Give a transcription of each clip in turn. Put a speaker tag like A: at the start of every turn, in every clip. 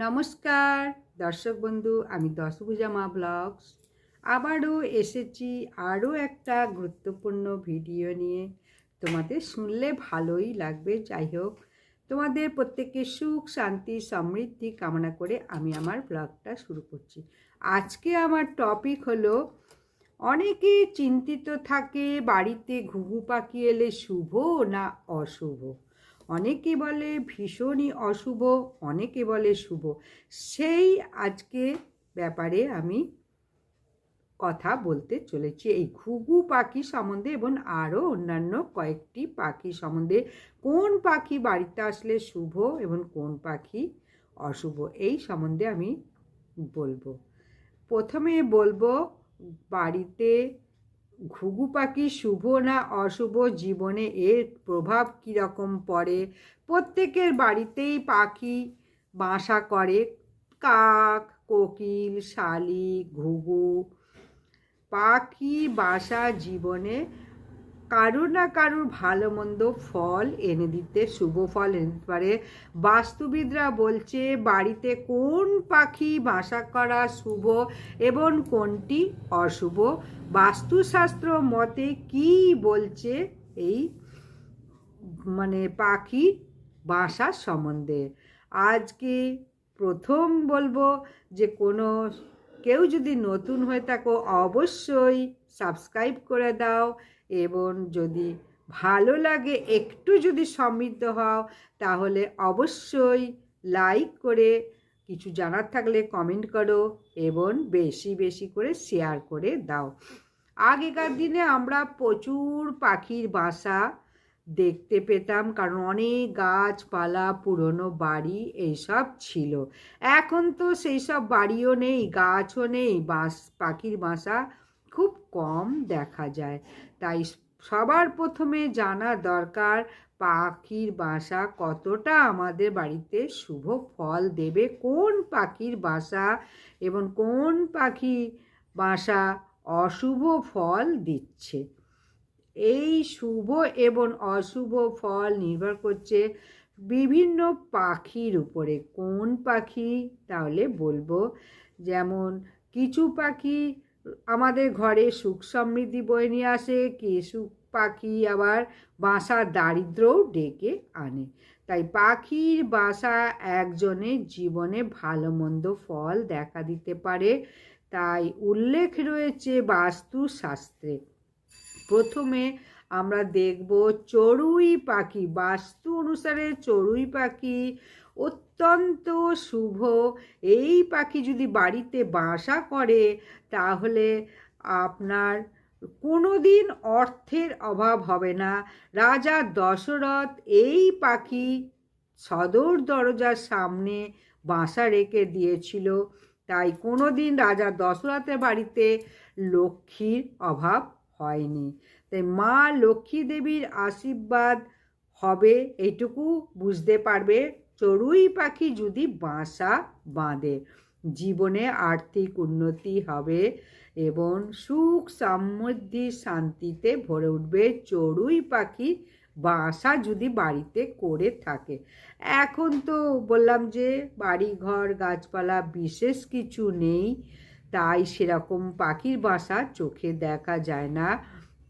A: নমস্কার, দর্শক বন্ধু, আমি দশভুজা মা ব্লগস। আবারও এসেছি আরও একটা গুরুত্বপূর্ণ ভিডিও নিয়ে। তোমাদের শুনলে ভালোই লাগবে, যাই হোক। তোমাদের প্রত্যেকের সুখ, শান্তি, সমৃদ্ধি কামনা করে আমি আমার ব্লগটা শুরু করছি। আজকে আমার টপিক হলো, অনেকে চিন্তিত থাকে, বাড়িতে ঘুঘু পাখি এলে শুভ না অশুভ? অনেকে বলে ভীষণই অশুভ, অনেকে বলে শুভ। সেই আজকে ব্যাপারে আমি কথা বলতে চলেছি। এই ঘুঘু পাখি সম্বন্ধে এবং আরও অন্যান্য কয়েকটি পাখি সম্বন্ধে। কোন পাখি বাড়িতে আসলে শুভ এবং কোন পাখি অশুভ, এই সম্বন্ধে আমি বলব। প্রথমে বলব, বাড়িতে ঘুঘু পাখি শুভ না অশুভ জীবনে এর প্রভাব কীরকম পড়ে? প্রত্যেকের বাড়িতেই পাখি বাসা করে। কাক, কোকিল শালিক ঘুঘু। পাখি বাসা জীবনে কারুর না কারুর ভালো মন্দ ফল এনে দিতে শুভ ফল এনে দিতে পারে। বাস্তুবিদরা বলছে, বাড়িতে কোন পাখি বাসা করা শুভ এবং কোনটি অশুভ? বাস্তুশাস্ত্র মতে কি বলছে এই মানে পাখি বাসার সম্বন্ধে? আজকে প্রথম বলব যে কোনো, কেউ যদি নতুন হয়ে থাকো, অবশ্যই সাবস্ক্রাইব করে দাও এবং যদি ভালো লাগে একটু যদি সমৃদ্ধ হও, তাহলে অবশ্যই লাইক করে কিছু জানার থাকলে কমেন্ট করো এবং বেশি বেশি করে শেয়ার করে দাও। আগেকার দিনে আমরা প্রচুর পাখির বাসা দেখতে পেতাম, কারণ অনেক গাছপালা, পুরনো বাড়ি এইসব ছিল। এখন তো সেই সব বাড়িও নেই, গাছও নেই, বাস, পাখির বাসা খুব কম দেখা যায়। তাই সবার প্রথমে জানা দরকার, পাখির বাসা কতটা আমাদের বাড়িতে শুভ ফল দেবে, কোন পাখির বাসা এবং কোন পাখি বাসা অশুভ ফল দিচ্ছে। এই শুভ এবং অশুভ ফল নির্ভর করছে বিভিন্ন পাখির উপরে। কোন পাখি? তাহলে বলব, যেমন কিছু পাখি আমাদের ঘরে সুখ সমৃদ্ধি বয়ে নিয়ে আসে কিছু পাখি আবার বাসার দারিদ্রও ডেকে আনে। তাই পাখির বাসা একজনের জীবনে ভালো মন্দ ফল দেখা দিতে পারে, তাই উল্লেখ রয়েছে বাস্তুশাস্ত্রে প্রথমে আমরা দেখব চড়ুই পাখি, বাস্তু অনুসারে চড়ুই পাখি অত্যন্ত শুভ। এই পাখি যদি বাড়িতে বাসা করে, তাহলে আপনার কোনো দিন অর্থের অভাব হবে না। রাজা দশরথ এই পাখি সদর দরজার সামনে বাসা রেখে দিয়েছিল। তাই কোনো দিন রাজা দশরথের বাড়িতে লক্ষ্মীর অভাব হয়নি। তাই মা লক্ষ্মী দেবীর আশীর্বাদ হবে, এইটুকু বুঝতে পারবে চড়ুই পাখি যদি বাসা বাঁধে, জীবনে আর্থিক উন্নতি হবে এবং সুখ সমৃদ্ধি শান্তিতে ভরে উঠবে। চড়ুই পাখি বাসা যদি বাড়িতে করে থাকে, এখন তো বললাম যে বাড়ি ঘর গাছপালা বিশেষ কিছু নেই, তাই সেরকম পাখির বাসা চোখে দেখা যায় না।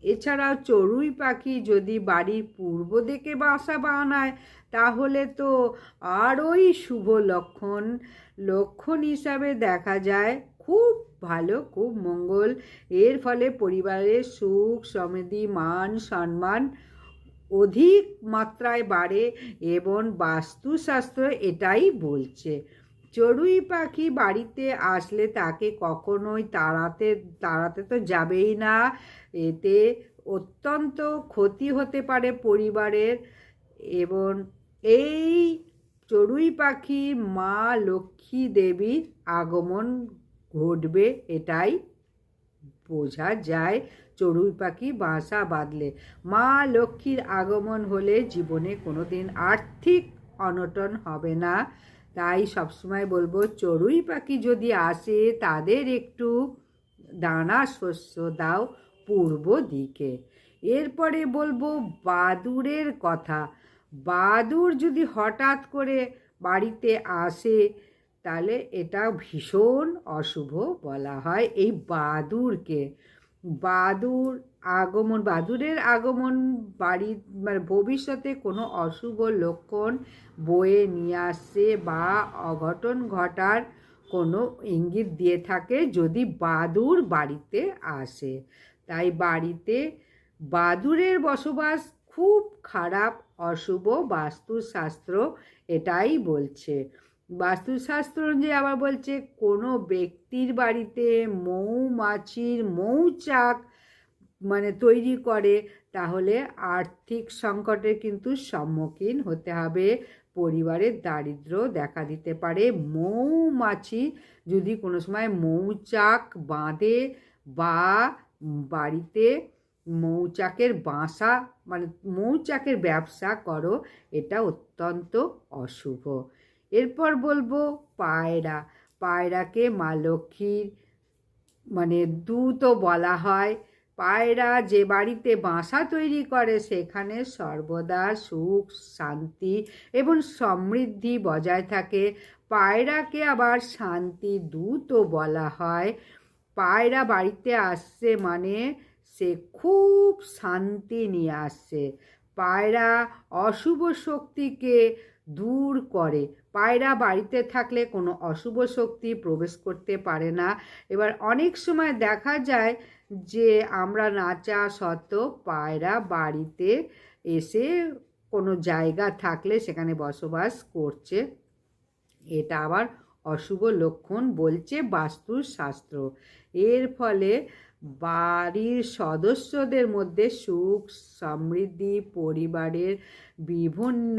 A: এছাড়াও চড়ুই পাখি যদি বাড়ির পূর্ব দিকে বাসা বানায়, তাহলে তো আরোই শুভ লক্ষণ। লক্ষণ হিসাবে দেখা যায়, খুব ভালো, খুব মঙ্গল। এর ফলে পরিবারের সুখ, সমৃদ্ধি, মান সম্মান অধিক মাত্রায় বাড়ে এবং বাস্তুশাস্ত্র এটাই বলছে। চড়ুই পাখি বাড়িতে আসলে তাকে কখনোই তাড়াতে তাড়াতে তো যাবেই না। এতে অত্যন্ত ক্ষতি হতে পারে পরিবারের এবং এই চড়ুই পাখি মা লক্ষ্মী দেবীর আগমন ঘটবে এটাই বোঝা যায় চড়ুই পাখি বাসা বাঁধলে। মা লক্ষ্মীর আগমন হলে জীবনে কোনো দিন আর্থিক অনটন হবে না। তাই সবসময় বলব, চড়ুই পাখি যদি আসে তাদের একটু দানা শস্য দাও পূর্ব দিকে। এরপরে বলব বাদুরের কথা। বাদুর যদি হঠাৎ করে বাড়িতে আসে, তাহলে এটা ভীষণ অশুভ বলা হয় এই বাদুরকে বাদুর আগমন বাদুরের আগমন বাড়ি মানে ভবিষ্যতে কোনো অশুভ লক্ষণ বয়ে নিয়ে আসে বা অঘটন ঘটার কোনো ইঙ্গিত দিয়ে থাকে যদি বাদুর বাড়িতে আসে। তাই বাড়িতে বাদুরের বসবাস খুব খারাপ, অশুভ বাস্তুশাস্ত্র এটাই বলছে। বাস্তুশাস্ত্র যে আবার বলছে, কোনো ব্যক্তির বাড়িতে মৌমাছির মৌচাক মানে তৈরি করে, তাহলে আর্থিক সংকটের কিন্তু সম্মুখীন হতে হবে। পরিবারের দারিদ্র দেখা দিতে পারে। মৌমাছি যদি কোনো সময় মৌচাক বাঁধে বা বাড়িতে মৌচাকের বাসা মানে মৌচাকের ব্যবসা করো, এটা অত্যন্ত অশুভ। এরপর বলব পায়রা। পায়রাকে মা লক্ষ্মীর মানে দূতও বলা হয়। পায়রা যে বাড়িতে বাসা তৈরি করে, সেখানে সর্বদা সুখ, শান্তি এবং সমৃদ্ধি বজায় থাকে। পায়রাকে আবার শান্তি দূতও বলা হয়। পায়রা বাড়িতে আসছে মানে সে খুব শান্তি নিয়ে আসছে। পায়রা অশুভ শক্তিকে দূর করে। পায়রা বাড়িতে থাকলে কোনো অশুভ শক্তি প্রবেশ করতে পারে না। এবার অনেক সময় দেখা যায় যে আমরা নাচা সত্ত্বেও পায়রা বাড়িতে এসে কোনো জায়গা থাকলে সেখানে বসবাস করছে। এটা আবার অশুভ লক্ষণ বলছে বাস্তুশাস্ত্র। এর ফলে বাড়ির সদস্যদের মধ্যে সুখ, সমৃদ্ধি, পরিবারের বিভিন্ন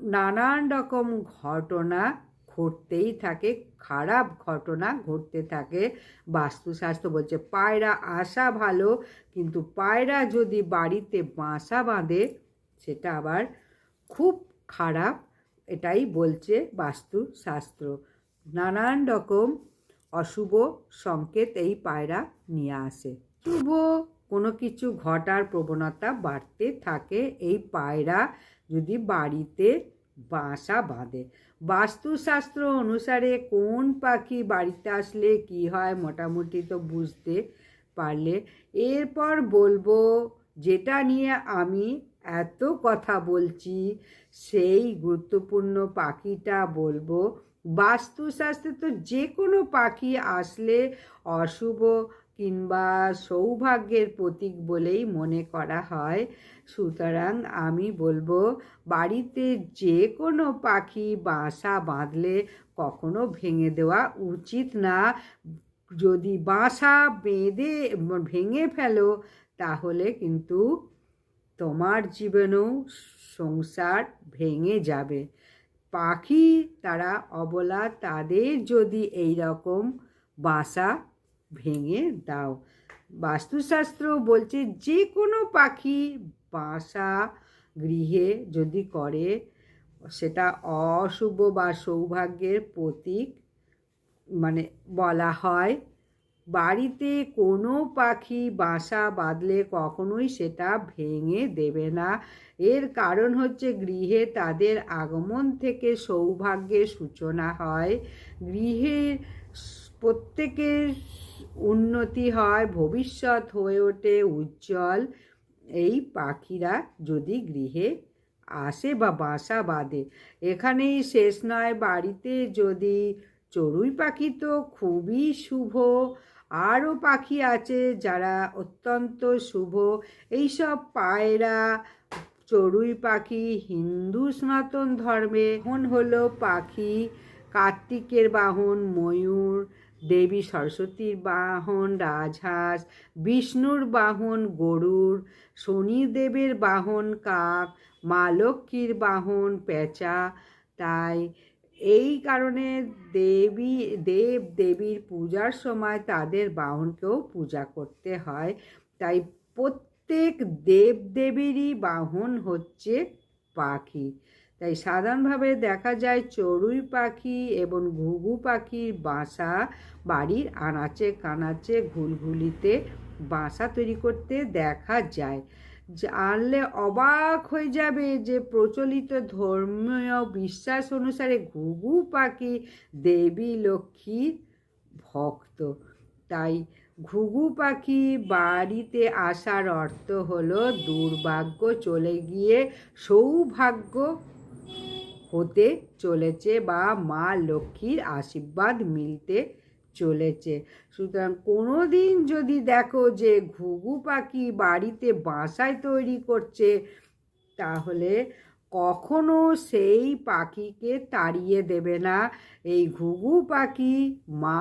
A: নানান রকম ঘটনা ঘটতেই থাকে। খারাপ ঘটনা ঘটতে থাকে। বাস্তুশাস্ত্র বলছে, পায়রা আসা ভালো, কিন্তু পায়রা যদি বাড়িতে বাসা বাঁধে, সেটা আবার খুব খারাপ। এটাই বলছে বাস্তুশাস্ত্র নানান রকম অশুভ সংকেত এই পায়রা নিয়ে আসে। শুভ কোনো কিছু ঘটার প্রবণতা বাড়তে থাকে এই পায়রা যদি বাড়িতে বাসা বাঁধে। বাস্তুশাস্ত্র অনুসারে কোন পাখি বাড়িতে আসলে কি হয় মোটামুটি তো বুঝতে পারলে। এরপর বলব, যেটা নিয়ে আমি এত কথা বলছি, সেই গুরুত্বপূর্ণ পাখিটা বলব, বাস্তুশাস্ত্রে তো যে কোনো পাখি আসলে অশুভ কিংবা সৌভাগ্যের প্রতীক বলেই মনে করা হয়। সুতরাং আমি বলব, বাড়িতে যে কোনো পাখি বাসা বাঁধলে কখনো ভেঙে দেওয়া উচিত না। যদি বাসা বেঁধে ভেঙে ফেলো, তাহলে কিন্তু তোমার জীবনেও সংসার ভেঙে যাবে। পাখি তারা অবলা, তাদের যদি এই রকম বাসা ভেঙে দাও। বাস্তুশাস্ত্র বলছে, যে কোনো পাখি বাসা গৃহে যদি করে, সেটা অশুভ বা সৌভাগ্যের প্রতীক। মানে বলা হয়, বাড়িতে কোনো পাখি বাসা বাঁধলে কখনোই সেটা ভেঙে দেবে না। এর কারণ হচ্ছে গৃহে তাদের আগমন থেকে সৌভাগ্যের সূচনা হয়। গৃহের প্রত্যেকের উন্নতি হয়, ভবিষ্যৎ হয়ে ওঠে, উজ্জ্বল। এই পাখিরা যদি গৃহে আসে বা বাসা বাঁধে, এখানেই শেষ নয়। বাড়িতে যদি চড়ুই পাখি তো খুবই শুভ। আরও পাখি আছে যারা অত্যন্ত শুভ। এইসব পায়রা, চড়ুই পাখি, হিন্দু সনাতন ধর্মে। এখন হলো পাখি, কার্তিকের বাহন, ময়ূর দেবী সরস্বতীর বাহন, রাজহাঁস, বিষ্ণুর বাহন, গরুর, শনিদেবের বাহন, কাক, মা লক্ষ্মীর বাহন, পেঁচা। তাই এই কারণে দেবী, দেব দেবীর পূজার সময় তাদের বাহনকেও পূজা করতে হয়। তাই প্রত্যেক দেব দেবীরই বাহন হচ্ছে পাখি। তাই সাধারণভাবে দেখা যায় চড়ুই পাখি এবং ঘুঘু পাখির বাসা বাড়ির আনাচে কানাচে ঘুলঘুলিতে বাসা তৈরি করতে দেখা যায়। জানলে অবাক হয়ে যাবে যে প্রচলিত ধর্মীয় বিশ্বাস অনুসারে ঘুঘু পাখি দেবী লক্ষ্মীর ভক্ত। তাই ঘুঘু পাখি বাড়িতে আসার অর্থ হলো দুর্ভাগ্য চলে গিয়ে সৌভাগ্য হতে চলেছে বা মা লক্ষ্মীর আশীর্বাদ মিলতে চলেছে। সুতরাং কোনো দিন যদি দেখো যে ঘুঘু পাখি বাড়িতে বাসায় তৈরি করছে, তাহলে কখনো সেই পাখিকে তাড়িয়ে দেবে না। এই ঘুঘু পাখি মা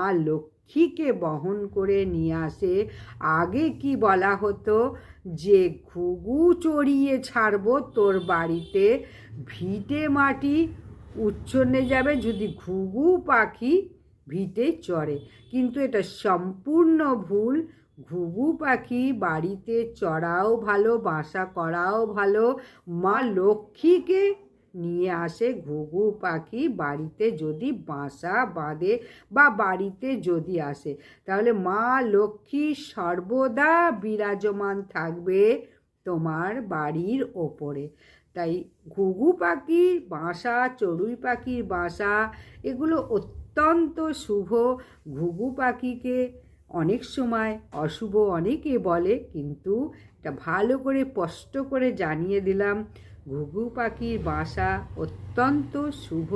A: লক্ষ্মীকে বহন করে নিয়ে আসে। আগে কি বলা হতো? যে ঘুঘু চড়িয়ে ছাড়বো তোর বাড়িতে, ভিটে মাটি উচ্ছন্নে যাবে যদি ঘুঘু পাখি ভিটে চড়ে। কিন্তু এটা সম্পূর্ণ ভুল। ঘুঘু পাখি বাড়িতে চড়াও ভালো, বাসা করাও ভালো। মা লক্ষ্মীকে নিয়ে আসে ঘুঘু পাখি বাড়িতে যদি বাসা বাঁধে বা বাড়িতে যদি আসে। তাহলে মা লক্ষ্মী সর্বদা বিরাজমান থাকবে তোমার বাড়ির ওপরে। তাই ঘুঘু পাখির বাসা, চড়ুই পাখির বাসা, এগুলো অত্যন্ত শুভ। ঘুঘু পাখিকে অনেক সময় অশুভ অনেকে বলে, কিন্তু এটা ভালো করে স্পষ্ট করে জানিয়ে দিলাম। ঘুঘু পাখির বাসা অত্যন্ত শুভ।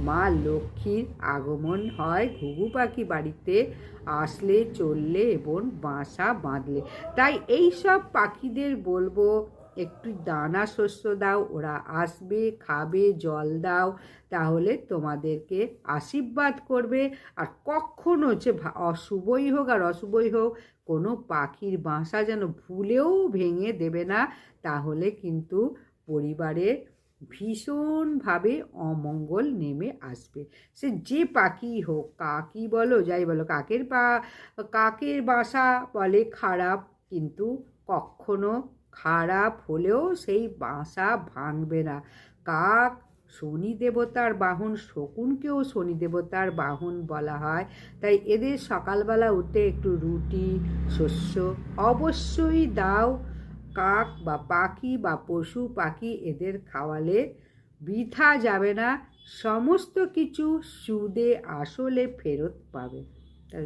A: মা লক্ষ্মীর আগমন হয় ঘুঘু পাখি বাড়িতে। আসলে, চললে এবং বাসা বাঁধলে। তাই এই সব পাখিদের বলব, একটু দানা শস্য দাও, ওরা আসবে, খাবে, জল দাও, তাহলে তোমাদেরকে আশীর্বাদ করবে। আর কখনো হচ্ছে অশুভই হোক আর অশুভই হোক, কোনো পাখির বাসা যেন ভুলেও ভেঙে দেবে না, তাহলে কিন্তু পরিবারে ভীষণভাবে অমঙ্গল নেমে আসবে। সে যে পাখি হোক কাকই বলো, যাই বলো, কাকের পা, কাকের বাসা বলে খারাপ, কিন্তু কখনো খারাপ হলেও সেই বাসা ভাঙবে না। কাক শনি দেবতার বাহন, শকুনকেও শনি দেবতার বাহন বলা হয়। তাই এদের সকালবেলা উঠে একটু রুটি, শস্য অবশ্যই দাও। কাক বা পাখি বা পশু পাখি এদের খাওয়ালে বৃথা যাবে না, সমস্ত কিছু সুদে আসলে ফেরত পাবে।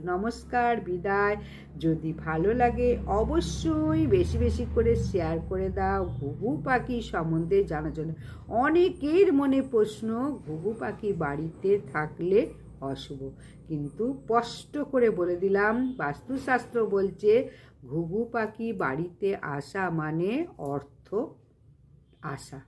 A: নমস্কার, বিদায়। যদি ভালো লাগে অবশ্যই বেশি বেশি করে শেয়ার করে দাও ঘুঘু পাখি সম্বন্ধে জানার জন্য। অনেকের মনে প্রশ্ন, ঘুঘু পাখি বাড়িতে থাকলে অশুভ। কিন্তু স্পষ্ট করে বলে দিলাম, বাস্তুশাস্ত্র বলছে ঘুঘু পাখি বাড়িতে আসা মানে অর্থ আসা।